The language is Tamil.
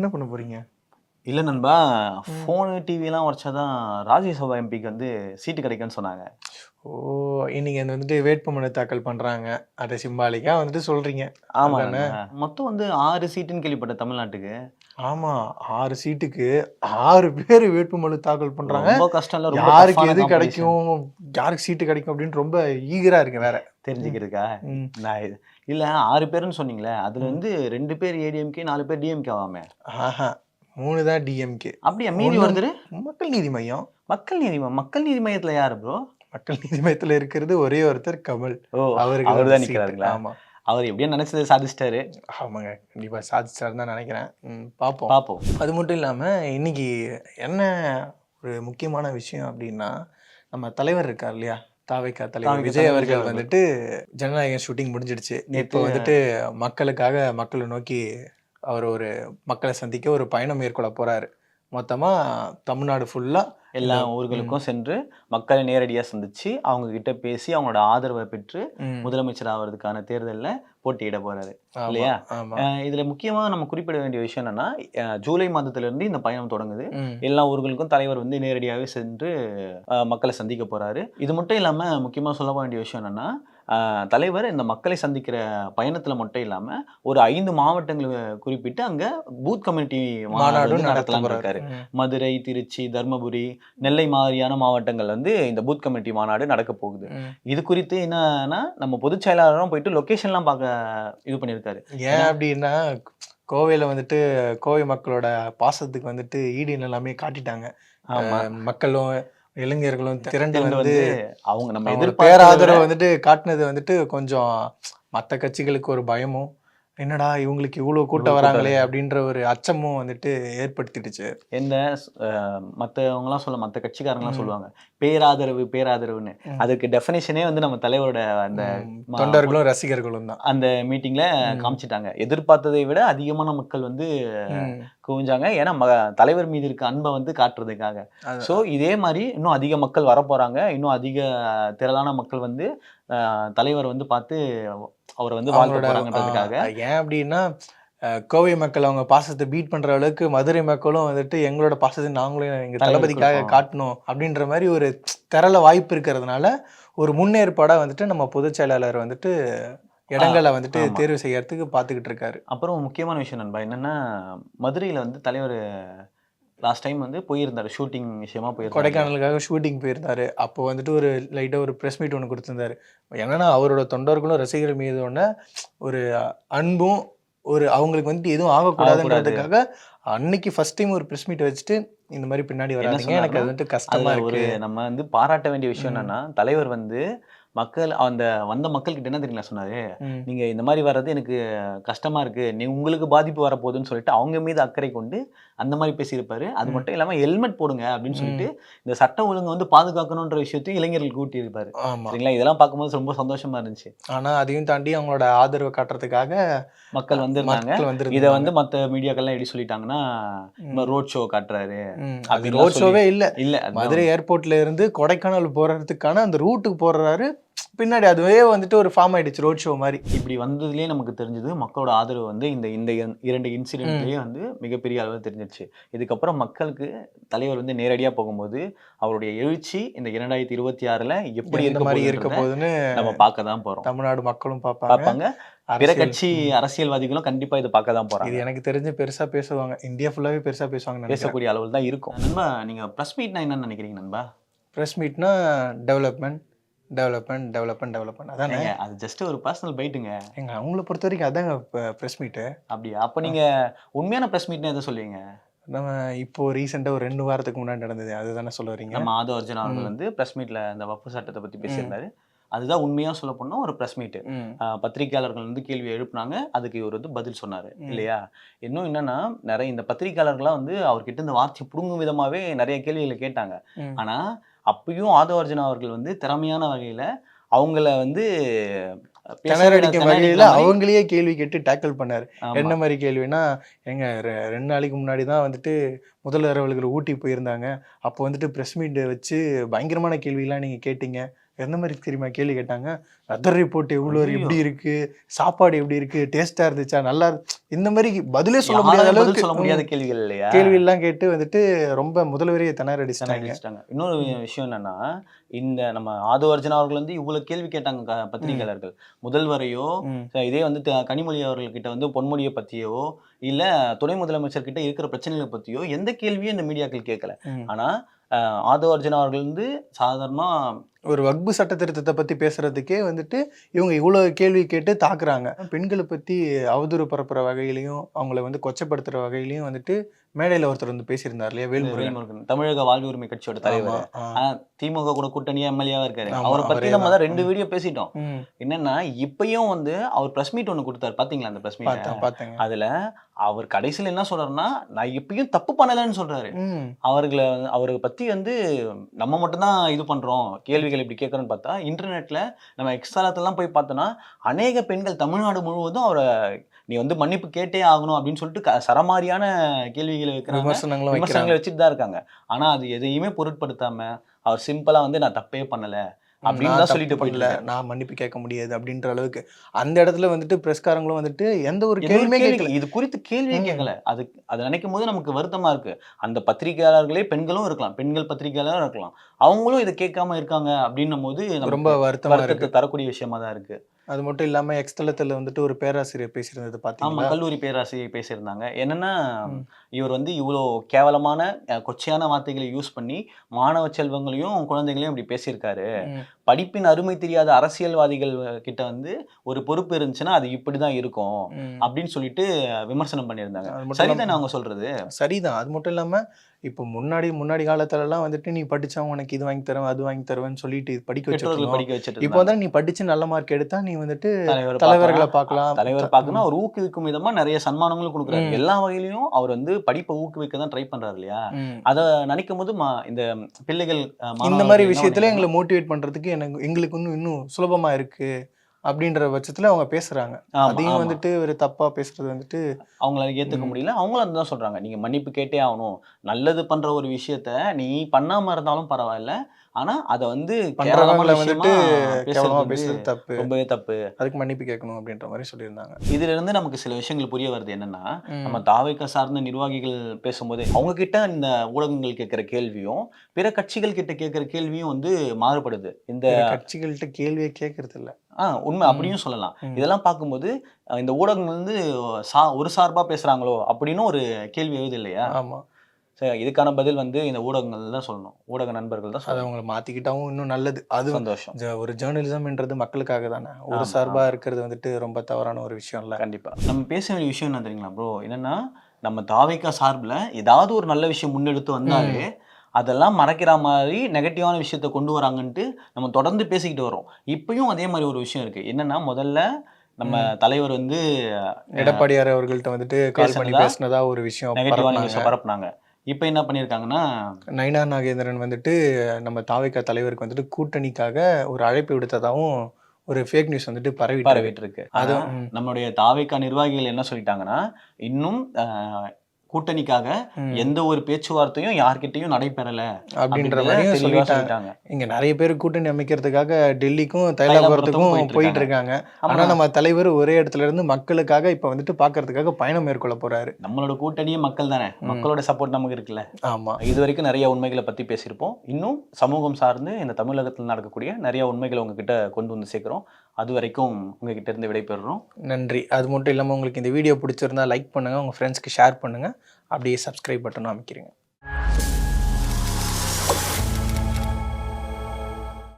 என்ன பண்ண போறீங்க? இல்லை நண்பா ஃபோனு டிவிலாம் உடச்சாதான் ராஜ்யசபா எம்பிக்கு வந்து சீட்டு கிடைக்கும்னு சொன்னாங்க. ஓ இன்னைக்கு அந்த வந்துட்டு வேட்புமனு தாக்கல் பண்றாங்க. அதை சிம்பாலிக்கா வந்துட்டு சொல்றீங்க. ஆமா அதானே? நண்பா. மொத்தம் வந்து ஆறு சீட்டுன்னு கேள்விப்பட்டேன் தமிழ்நாட்டுக்கு. ஆமா ஆறு சீட்டுக்கு ஆறு பேர் வேட்புமனு தாக்கல் பண்றாங்க. ரொம்ப கஷ்டம் இல்லை யாருக்கு எது. கிடைக்கும்? யாருக்கு சீட்டு கிடைக்கும் அப்படின்னு ரொம்ப ஈகரா இருக்கு வேற. தெரிஞ்சுக்கிறதுக்கா. நான் இல்ல ஆறு பேருன்னு சொன்னீங்களே அதுல வந்து ரெண்டு பேர் ஏடிஎம்கே நாலு பேர் டிஎம்கே ஆவாமே? ஆஹா மூணு தான் டிஎம்கே அப்படியா? மீதி ஒருத்தர்? மக்கள் நீதி மையம். மக்கள் நீதி ம- மக்கள் நீதி மையத்துல யாரு ப்ரோ மக்கள் நீதி மையத்துல இருக்கிறது ஒரே ஒருத்தர் கமல். ஓ அவருக்கு அவர் தான் தான் seat. நிக்கிறாருங்களா ஆமா. அவர் எப்படியோ நினைச்சதை சாதிச்சிட்டாரு? ஆமாங்க கண்டிப்பா சாதிச்சார் தான் நினைக்கிறேன். ம், பாப்போம். பாப்போம். அது மட்டும் இல்லாம இன்னைக்கு என்ன ஒரு முக்கியமான விஷயம் அப்படின்னா நம்ம தலைவர் இருக்கார் இல்லையா? தாவைக்கா தலைவர் விஜய் அவர்கள் வந்துட்டு ஜனநாயகம் ஷூட்டிங் முடிஞ்சிடுச்சு. இப்போ வந்துட்டு மக்களுக்காக மக்களை நோக்கி அவர் ஒரு மக்களை சந்திக்க ஒரு பயணம் மேற்கொள்ள போறாரு. மொத்தமா தமிழ்நாடு ஃபுல்லா எல்லா ஊர்களுக்கும் சென்று மக்களை நேரடியா சந்திச்சு அவங்க கிட்ட பேசி அவங்களோட ஆதரவை பெற்று முதலமைச்சர் ஆவறதுக்கான தேர்தல்ல போட்டியிட போறாரு இல்லையா? இதுல முக்கியமா நம்ம குறிப்பிட வேண்டிய விஷயம் என்னன்னா ஜூலை மாதத்துல இருந்து இந்த பயணம் தொடங்குது. எல்லா ஊர்களுக்கும் தலைவர் வந்து நேரடியாகவே சென்று அஹ், மக்களை சந்திக்க போறாரு இது மட்டும் இல்லாம முக்கியமா சொல்ல வேண்டிய விஷயம் என்னன்னா தலைவர் இந்த மக்களை சந்திக்கிற பயணத்துல மட்டும் இல்லாம ஒரு ஐந்து மாவட்டங்களை குறிப்பிட்டு அங்க பூத் கம்யூனிட்டி மாநாடு மாநாடும் வந்து நடத்த நடத்தலாம்னு போறாரு. இருக்காரு. மதுரை திருச்சி தர்மபுரி நெல்லை மாதிரியான மாவட்டங்கள் வந்து இந்த பூத் கமிட்டி மாநாடு நடக்க போகுது. இது குறித்து என்னன்னா நம்ம பொதுச் செயலாளரும் போயிட்டு லொகேஷன்லாம் பார்க்க இது பண்ணியிருக்காரு. ஏன் அப்படின்னா கோவையில வந்துட்டு கோவை மக்களோட பாசத்துக்கு வந்துட்டு ஈடு எல்லாமே காட்டிட்டாங்க. மக்களும் இளைஞர்களும் திரண்டு வந்து அவங்க நம்ம பேராதரவு வந்துட்டு காட்டுனது வந்துட்டு கொஞ்சம் மத்த கட்சிகளுக்கு ஒரு பயமும். என்னடா இவங்களுக்கு இவ்வளவு கூட்டம் வராங்களே அப்படின்ற ஒரு அச்சமும் வந்துட்டு ஏற்படுத்திடுச்சு. என்ன அஹ், மத்தவங்கலாம் சொல்ல மத்த கட்சிக்காரங்களாம். சொல்லுவாங்க பேராதரவு பேராதரவுன்னு. அதுக்கு டெஃபினேஷனே வந்து நம்ம தலைவரோட அந்த தொண்டர்களும் ரசிகர்களும் தான். அந்த மீட்டிங்ல. காமிச்சிட்டாங்க. எதிர்பார்த்ததை விட அதிகமான மக்கள் வந்து. குவிஞ்சாங்க. ஏன்னா ம- தலைவர் மீது இருக்க அன்பை வந்து காட்டுறதுக்காக. ஸோ இதே மாதிரி இன்னும் அதிக மக்கள் வரப்போறாங்க. இன்னும் அதிக திரளான மக்கள் வந்து தலைவர் வந்து பார்த்து அவரை வந்து ஆ, ஏன் அப்படின்னா கோவை மக்கள் அவங்க பாசத்தை பீட் பண்ற அளவுக்கு மதுரை மக்களும் வந்துட்டு எங்களோட பாசத்தை நாங்களும் எங்க தளபதிக்காக. காட்டணும் அப்படின்ற மாதிரி ஒரு திரள வாய்ப்பு இருக்கிறதுனால ஒரு முன்னேற்பாடா வந்துட்டு நம்ம பொதுச் செயலாளர் வந்துட்டு இடங்களை வந்துட்டு. தேர்வு செய்யறதுக்கு பாத்துக்கிட்டு இருக்காரு அப்புறம் முக்கியமான விஷயம் நண்பா என்னன்னா மதுரையில வந்து தலைவர் லாஸ்ட் டைம் வந்து போயிருந்தாரு ஷூட்டிங் விஷயமா போயிருந்தாரு. கொடைக்கானலுக்காக ஷூட்டிங் போயிருந்தாரு. அப்போ வந்துட்டு ஒரு லைட்டா ஒரு ப்ரெஸ் மீட் ஒன்று கொடுத்திருந்தாரு. என்னன்னா அவரோட தொண்டர்களும் ரசிகர்கள் மீது ஒன்று ஒரு அன்பும் ஒரு அவங்களுக்கு வந்துட்டு எதுவும் ஆகக்கூடாதுன்றதுக்காக அன்னைக்கு ஃபர்ஸ்ட் டைம் ஒரு ப்ரெஸ் மீட் வச்சுட்டு இந்த மாதிரி பின்னாடி வராதீங்க. எனக்கு அது வந்துட்டு கஷ்டமா ஒரு நம்ம வந்து பாராட்ட வேண்டிய விஷயம். என்னன்னா தலைவர் வந்து மக்கள் அந்த வந்த மக்கள் கிட்ட என்ன தெரியுங்களா சொன்னாரு. நீங்க இந்த மாதிரி வர்றது எனக்கு கஷ்டமா இருக்கு. நீ உங்களுக்கு பாதிப்பு வரப்போகுதுன்னு சொல்லிட்டு அவங்க மீது அக்கறை கொண்டு அந்த மாதிரி பேசியிருப்பாரு. அது. மட்டும் இல்லாம ஹெல்மெட் போடுங்க அப்படின்னு. சொல்லிட்டு இந்த சட்டம் ஒழுங்கை வந்து பாதுகாக்கணுன்ற விஷயத்தையும் இளைஞர்களுக்கு கூட்டி இருப்பாரு ஆமா. சரிங்களா? இதெல்லாம் பார்க்கும்போது ரொம்ப சந்தோஷமா இருந்துச்சு. ஆனா அதையும் தாண்டி அவங்களோட ஆதரவை காட்டுறதுக்காக மக்கள் வந்திருந்தாங்க. இதை வந்து மத்த மீடியாக்கள்லாம் எப்படி சொல்லிட்டாங்கன்னா ரோட் ஷோ காட்டுறாரு அப்படின்லாம் ரோட் ஷோவே இல்ல. இல்ல மதுரை ஏர்போர்ட்ல இருந்து கொடைக்கானல் போறதுக்கான அந்த ரூட்டுக்கு போறாரு. பின்னாடி அதுவே வந்துட்டு ஒரு ஃபார்ம் ஆயிடுச்சு ரோட் ஷோ மாதிரி. இப்படி வந்ததுலயே நமக்கு தெரிஞ்சது மக்களோட ஆதரவு வந்து இந்த இந்த இர- இரண்டு இன்சிடென்ட்லயே வந்து மிகப்பெரிய அளவில் தெரிஞ்சிருச்சு. இதுக்கப்புறம் மக்களுக்கு தலைவர் வந்து நேரடியா போகும்போது அவருடைய எழுச்சி இந்த இரண்டாயிரத்தி இருபத்தி ஆறுல எப்படி இருக்க மாதிரி இருக்க போகுதுன்னு நம்ம பார்க்க தான் போறோம். தமிழ்நாடு மக்களும் பார்ப்பாங்க. பிற கட்சி அரசியல்வாதிகளும் கண்டிப்பா இதை பார்க்க தான் போறாங்க. இது எனக்கு தெரிஞ்சு பெருசா பேசுவாங்க. இந்தியா ஃபுல்லாவே பெருசா பேசுவாங்க பேசக்கூடிய அளவில் தான் இருக்கும். நண்பா நீங்க ப்ரெஸ் மீட்னா என்னன்னு நினைக்கிறீங்க நண்பா? ப்ரெஸ் மீட்னா டெவலப்மெண்ட் டெவலப்மெண்ட் டெவலப்மெண்ட் டெவலப்மெண்ட் அதானே? அது ஜஸ்ட் ஒரு பர்சனல் பைட்டுங்க எங்க அவங்கள பொறுத்த வரைக்கும் அதாங்க ப்ரெஸ் மீட்டு அப்படியா? அப்ப நீங்க உண்மையான ப்ரெஸ் மீட்னா எதை சொல்லுவீங்க? நம்ம இப்போ ரீசெண்டா ஒரு ரெண்டு வாரத்துக்கு முன்னாடி நடந்தது அதுதானே சொல்ல வரீங்க? நம்ம ஆதோ அர்ஜுன் அவர்கள். வந்து ப்ரெஸ் மீட்ல இந்த வப்பு சட்டத்தை பத்தி பேசியிருந்தாரு. அதுதான் உண்மையா சொல்ல போனா ஒரு ப்ரெஸ் மீட் ம். பத்திரிகையாளர்கள் வந்து கேள்வி எழுப்புனாங்க அதுக்கு இவர் வந்து பதில் சொன்னாரு. இல்லையா? இன்னும் என்னன்னா நிறைய இந்த பத்திரிகையாளர்கள்லாம் வந்து அவர்கிட்ட இந்த வார்த்தை புடுங்கும் விதமாவே நிறைய கேள்விகளை கேட்டாங்க. ம். அப்பயும் ஆதோ அர்ஜுன் அவர்கள் வந்து திறமையான வகையில அவங்கள வந்து திணறடிக்கிற வகையில அவங்களையே கேள்வி கேட்டு டேக்கிள் பண்ணாரு. என்ன மாதிரி கேள்வினா எங்க ரெண்டு நாளைக்கு முன்னாடி தான் வந்துட்டு முதல்வர் அவர்கள் ஊட்டி போயிருந்தாங்க. அப்போ வந்துட்டு ப்ரெஸ் மீட் வச்சு பயங்கரமான கேள்வியெல்லாம் நீங்க கேட்டீங்க. எந்த மாதிரி தெரியுமா கேள்வி கேட்டாங்க? வெதர் ரிப்போர்ட் எவ்வளோ. எப்படி இருக்கு? சாப்பாடு எப்படி இருக்கு? டேஸ்டா இருந்துச்சா? நல்லா இரு- இந்த மாதிரி பதிலே சொல்ல முடியாத அளவுக்கு சொல்ல முடியாத கேள்விகள் இல்லையா? கேள்வி எல்லாம் கேட்டு வந்துட்டு ரொம்ப முதல்வரையே திணற அடிச்சிட்டாங்க இன்னொரு விஷயம் என்னன்னா இந்த நம்ம ஆது அர்ஜுனா அவர்கள் வந்து இவ்வளவு கேள்வி கேட்டாங்க பத்திரிகையாளர்கள். முதல்வரையோ இதே வந்து கனிமொழி அவர்கள்கிட்ட வந்து பொன்முடியை பத்தியோ இல்ல துணை முதலமைச்சர் கிட்ட இருக்கிற பிரச்சனைகளை பத்தியோ எந்த கேள்வியும் இந்த மீடியாக்கள் கேட்கல. ஆனா அஹ், ஆது அர்ஜுனா அவர்கள் வந்து சாதாரணமா ஒரு வக்பு சட்ட திருத்தத்தை பத்தி பேசுறதுக்கே வந்துட்டு இவங்க இவ்வளவு கேள்வி கேட்டு தாக்குறாங்க. பெண்களை பத்தி அவதூறு பரப்புற வகையிலையும் அவங்கள வந்து கொச்சப்படுத்துற வகையிலையும் வந்துட்டு மேடையில ஒருத்தர் வந்து பேசியிருந்தார் இல்லையா? வேல்முருகன். தமிழக வாழ்வு உரிமை கட்சியோட தலைவர். திமுக கூட கூட்டணியா எம்எல்ஏவா இருக்காரு. அவரை பத்தி நம்ம தான். தான். ரெண்டு. வீடியோ பேசிட்டோம். என்னன்னா இப்பயும் வந்து அவர் பிரஸ் மீட் ஒண்ணு கொடுத்தாரு. பாத்தீங்களா அந்த பிரஸ் மீட் அதுல அவர் கடைசியில என்ன சொல்றாருன்னா நான் இப்பயும் தப்பு பண்ணலன்னு சொல்றாரு. அவர்களை அவரை பத்தி வந்து நம்ம மட்டும்தான் இது பண்றோம். கேள்விகள் இப்படி கேட்கறோம்னு பார்த்தா இன்டர்நெட்ல நம்ம எக்ஸ்ட்ராலத்தெல்லாம் போய் பார்த்தோம்னா அநேக பெண்கள் தமிழ்நாடு முழுவதும் அவரை நீ வந்து மன்னிப்பு கேட்டே ஆகணும் அப்படின்னு சொல்லிட்டு சரமாரியான கேள்விகளை விமர்சனங்களும் வைக்கிறாங்க. விமர்சனங்களை வச்சுட்டு தான் இருக்காங்க. ஆனா அது எதையுமே பொருட்படுத்தாம அவர் சிம்பிளா வந்து நான் தப்பே பண்ணல அப்படின்னு தான் சொல்லிட்டு போயிடல நான் மன்னிப்பு கேட்க முடியாது அப்படின்ற அளவுக்கு அந்த இடத்துல வந்துட்டு பிரஸ்காரங்களும் வந்துட்டு எந்த ஒரு கேள்வியுமே கேள்வி- கேட்கல. இது குறித்து கேள்வியே ம். கேட்கல. அது அதை நினைக்கும் போது நமக்கு வருத்தமா இருக்கு. அந்த பத்திரிகையாளர்களே பெண்களும் இருக்கலாம். பெண்கள் பத்திரிகையாளரும் இருக்கலாம். அவங்களும் இதை கேட்காம இருக்காங்க அப்படின்னும் போது ரொம்ப வருத்தத்தை தரக்கூடிய விஷயமா தான் இருக்கு. அது மட்டும் இல்லாம எக்ஸ்தலத்துல வந்துட்டு ஒரு பேராசிரியர் பேசியிருந்தது பாத்தீங்களா கல்லூரி பேராசிரியர் பேசியிருந்தாங்க என்னன்னா. இவர் வந்து இவ்வளோ கேவலமான கொச்சையான வார்த்தைகளை யூஸ் பண்ணி மாணவ செல்வங்களையும் குழந்தைகளையும் இப்படி பேசியிருக்காரு. படிப்பின் அருமை தெரியாத அரசியல்வாதிகள் கிட்ட வந்து ஒரு பொறுப்பு இருந்துச்சுன்னா அது இப்படிதான் இருக்கும். அப்படின்னு சொல்லிட்டு விமர்சனம் பண்ணியிருந்தாங்க சரிதானே அவங்க சொல்றது சரிதான் அது மட்டும் இல்லாம இப்போ முன்னாடி முன்னாடி காலத்துல எல்லாம் வந்துட்டு நீ படிச்சா உனக்கு இது வாங்கி தருவேன் அது வாங்கி தருவேன்னு சொல்லிட்டு படிக்க வச்சிருக்கோம் படிக்க வச்சுட்டு இப்போ வந்து நீ படிச்சு நல்ல மார்க் எடுத்தா நீ வந்துட்டு தலைவர் தலைவர்களை பார்க்கலாம். தலைவர் பார்க்கணும் அவர் ஊக்குவிக்கும் விதமா நிறைய சன்மானங்களும் கொடுக்குறாரு. எல்லா வகையிலையும் அவர் வந்து படிப்பை ஊக்குவிக்க தான் ட்ரை பண்றாரு இல்லையா. அதை நினைக்கும் போது இந்த பிள்ளைகள் இந்த மாதிரி விஷயத்துல? எங்களை மோட்டிவேட் பண்றதுக்கு எனக்கு எங்களுக்கு இன்னும் இன்னும் சுலபமா இருக்கு அப்படின்ற பட்சத்துல அவங்க பேசுறாங்க. ஆமா, அதையும். வந்துட்டு ஒரு தப்பா பேசுறது வந்துட்டு அவங்களால ஏத்துக்க ம். முடியல. அவங்களும் அதுதான் சொல்றாங்க. நீங்க மன்னிப்பு கேட்டே ஆகணும். நல்லது பண்ற ஒரு விஷயத்த நீ பண்ணாம இருந்தாலும் பரவாயில்ல. ஆனா அதை வந்து பண்றவங்களை வந்துட்டு பேசுறது கேவலமா வந்து பேசுறது தப்பு. ரொம்பவே தப்பு. அதுக்கு மன்னிப்பு கேட்கணும் அப்படின்ற மாதிரி சொல்லியிருந்தாங்க. இதுல இருந்து நமக்கு சில விஷயங்கள் புரிய வருது என்னன்னா. நம்ம தாவைக்க சார்ந்த நிர்வாகிகள் பேசும்போது அவங்க கிட்ட இந்த ஊடகங்கள் கேட்கிற கேள்வியும் பிற கட்சிகள் கிட்ட கேட்கிற கேள்வியும் வந்து மாறுபடுது. இந்த கட்சிகள்கிட்ட கேள்வியே கேட்கறது இல்ல ஆ உண்மை. அப்படியும் சொல்லலாம். இதெல்லாம் பார்க்கும்போது இந்த ஊடகங்கள் வந்து சா ஒரு சார்பா பேசுறாங்களோ அப்படின்னு ஒரு கேள்வி எழுது இல்லையா? ஆமா. சரி இதுக்கான பதில் வந்து இந்த ஊடகங்கள் தான் சொல்லணும். ஊடக நண்பர்கள் தான் அதை அவங்களை மாத்திக்கிட்டாவும் இன்னும் நல்லது. அது சந்தோஷம். ஒரு ஜேர்னலிசம்ன்றது மக்களுக்காக தானே ஒரு ஆமா, சார்பா இருக்கிறது வந்துட்டு ரொம்ப தவறான ஒரு விஷயம் இல்ல. கண்டிப்பா. நம்ம பேச வேண்டிய விஷயம் என்ன தெரியுங்களா ப்ரோ என்னன்னா நம்ம தாவைக்கா சார்பில் ஏதாவது ஒரு நல்ல விஷயம் முன்னெடுத்து வந்தாலே அதெல்லாம் மறைக்கிற மாதிரி நெகட்டிவான விஷயத்த கொண்டு வராங்கன்ட்டு நம்ம தொடர்ந்து பேசிக்கிட்டு வரோம் இப்பயும் அதே மாதிரி ஒரு விஷயம் இருக்கு. என்னன்னா முதல்ல நம்ம தலைவர் வந்து எடப்பாடியார் அவர்கள்ட்ட வந்துட்டு கால் பண்ணி பேசுனதா ஒரு விஷயம் நெகட்டிவான. நியூஸை பரப்புனாங்க. இப்போ என்ன பண்ணியிருக்காங்கன்னா நயினா நாகேந்திரன் வந்துட்டு நம்ம தாவைக்கா தலைவருக்கு வந்துட்டு கூட்டணிக்காக ஒரு அழைப்பு விடுத்ததாகவும் ஒரு ஃபேக் நியூஸ் வந்துட்டு பரவி பரவிட்டு இருக்கு. அது நம்மளுடைய தாவைக்கா நிர்வாகிகள் என்ன சொல்லிட்டாங்கன்னா இன்னும் கூட்டணிக்காக. எந்த ஒரு பேச்சுவார்த்தையும் யார்கிட்டயும் நடைபெறல அப்படின்ற மாதிரியும் சொல்லிட்டாங்க. இங்க நிறைய பேர் கூட்டணி அமைக்கிறதுக்காக டெல்லிக்கும் தைலாபுரத்துக்கும் போயிட்டு இருக்காங்க. ஆனா நம்ம தலைவர் ஒரே இடத்துல இருந்து மக்களுக்காக இப்ப வந்துட்டு பாக்குறதுக்காக பயணம் மேற்கொள்ள போறாரு. நம்மளோட கூட்டணியே மக்கள் தானே. மக்களோட சப்போர்ட் நமக்கு இருக்குல்ல. ஆமா. இது வரைக்கும் நிறைய உண்மைகளை பத்தி பேசியிருப்போம். இன்னும் சமூகம் சார்ந்து இந்த தமிழகத்தில் நடக்கக்கூடிய நிறைய உண்மைகளை உங்ககிட்ட கொண்டு வந்து சேர்க்கிறோம். அது வரைக்கும் உங்ககிட்ட இருந்து விடைபெறுறோம். நன்றி. அது மட்டும் இல்லாமல் உங்களுக்கு இந்த வீடியோ பிடிச்சிருந்தா லைக் பண்ணுங்க உங்கள் ஃப்ரெண்ட்ஸ்க்கு ஷேர் பண்ணுங்கள் அப்படியே சப்ஸ்கிரைப் பட்டனும் அமைக்கிறீங்க